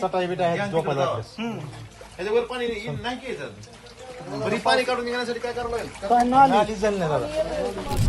चटाई बिटा आहेत झोपायला ह्याच्यावर पाणी येईल नाही की याच्यात बरी पाणी काढून घेण्यासाठी काय करावं लागेल नाली जल नाही दादा